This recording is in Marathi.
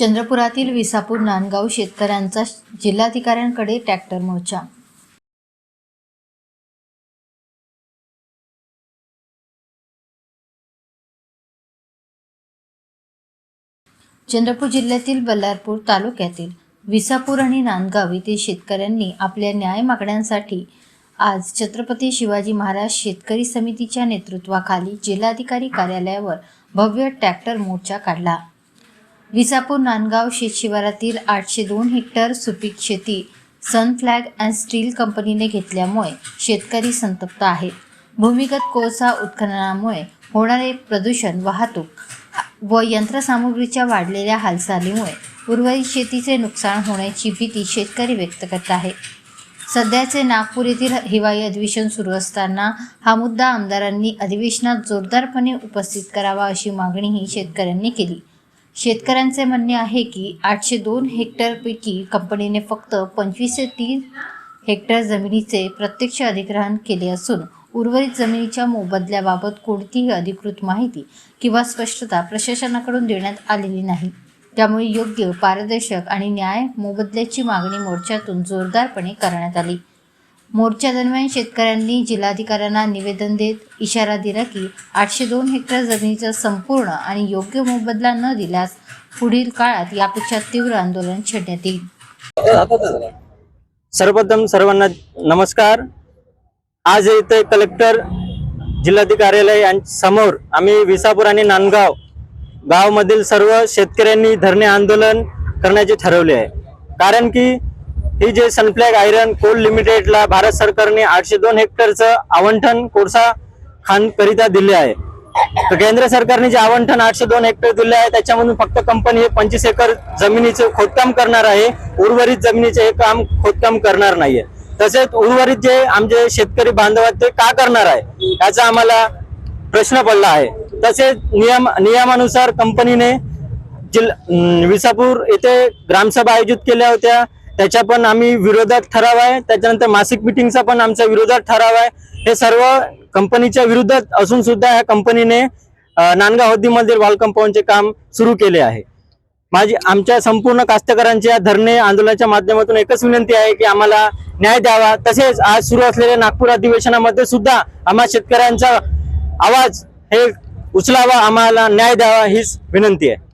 चंद्रपुरातील विसापूर नांदगाव शेतकऱ्यांचा जिल्हाधिकाऱ्यांकडे ट्रॅक्टर मोर्चा. चंद्रपूर जिल्ह्यातील बल्लारपूर तालुक्यातील विसापूर आणि नांदगाव येथील शेतकऱ्यांनी आपल्या न्याय मागण्यांसाठी आज छत्रपती शिवाजी महाराज शेतकरी समितीच्या नेतृत्वाखाली जिल्हाधिकारी कार्यालयावर भव्य ट्रॅक्टर मोर्चा काढला. विजापूर नांदगाव शेतशिवारातील आठशे दोन हेक्टर सुपीक शेती सनफ्लॅग अँड स्टील कंपनीने घेतल्यामुळे शेतकरी संतप्त आहेत भूमिगत कोळसा उत्खननामुळे होणारे प्रदूषण वाहतूक व यंत्रसामुग्रीच्या वाढलेल्या हालचालीमुळे उर्वरित शेतीचे नुकसान होण्याची भीती शेतकरी व्यक्त करत आहे. सध्याचे नागपूर येथील हिवाळी अधिवेशन सुरू असताना हा मुद्दा आमदारांनी अधिवेशनात जोरदारपणे उपस्थित करावा अशी मागणीही शेतकऱ्यांनी केली. शेतकऱ्यांचे म्हणणे आहे की आठशे दोन हेक्टरपैकी कंपनीने फक्त पंचवीस ते तीन हेक्टर जमिनीचे प्रत्यक्ष अधिग्रहण केले असून उर्वरित जमिनीच्या मोबदल्याबाबत कोणतीही अधिकृत माहिती किंवा स्पष्टता प्रशासनाकडून देण्यात आलेली नाही. त्यामुळे योग्य पारदर्शक आणि न्याय मोबदल्याची मागणी मोर्चातून जोरदारपणे करण्यात आली. मोर्चादरम्यान शेतकऱ्यांनी जिल्हाधिकाऱ्यांना निवेदन देत इशारा दिला की आठशे दोन हेक्टर जमिनीचा संपूर्ण आणि योग्य मोबदला न दिल्यास पुढील काळात यापेक्षा तीव्र आंदोलन छेडण्यात येईल. सर्वप्रथम सर्वांना नमस्कार. आज इथे कलेक्टर जिल्हाधिकारी कार्यालय यां- समोर आम्ही विसापूर आणि नांदगाव गावमधील सर्व शेतकऱ्यांनी धरणे आंदोलन करण्याचे ठरवले आहे. कारण की ही जे सनफ्लॅग आयरन कोल लिमिटेडला भारत सरकारने आठशे दोन हेक्टरचं आवंटन कोळसा खाण करिता दिले आहे. तर केंद्र सरकारने जे आवंटन आठशे दोन हेक्टर दिले आहे त्याच्यामधून फक्त कंपनी हे पंचवीस एकर जमिनीचे खोदकाम करणार आहे. उर्वरित जमिनीचे हे काम खोदकाम करणार नाहीये. तसेच उर्वरित जे आमचे शेतकरी बांधव आहेत ते का करणार आहे याचा आम्हाला प्रश्न पडला आहे. तसेच नियम नियमानुसार कंपनीने जिल्हा विसापूर येथे ग्रामसभा आयोजित केल्या होत्या. त्याच्या पण आम्ही विरोधात ठराव आहे. त्याच्यानंतर मासिक मिटिंगचा पण आमच्या विरोधात ठराव आहे. हे सर्व कंपनीच्या विरोधात असून सुद्धा ह्या कंपनीने नांदगाव हद्दीमध्ये वॉल कंपाऊंडचे काम सुरू केले आहे. माझी आमच्या संपूर्ण कास्तकारांच्या धरणे आंदोलनाच्या माध्यमातून एकच विनंती आहे की आम्हाला न्याय द्यावा. तसेच आज सुरू असलेल्या नागपूर अधिवेशनामध्ये सुद्धा आम्हा शेतकऱ्यांचा आवाज हे उचलावा. आम्हाला न्याय द्यावा हीच विनंती आहे.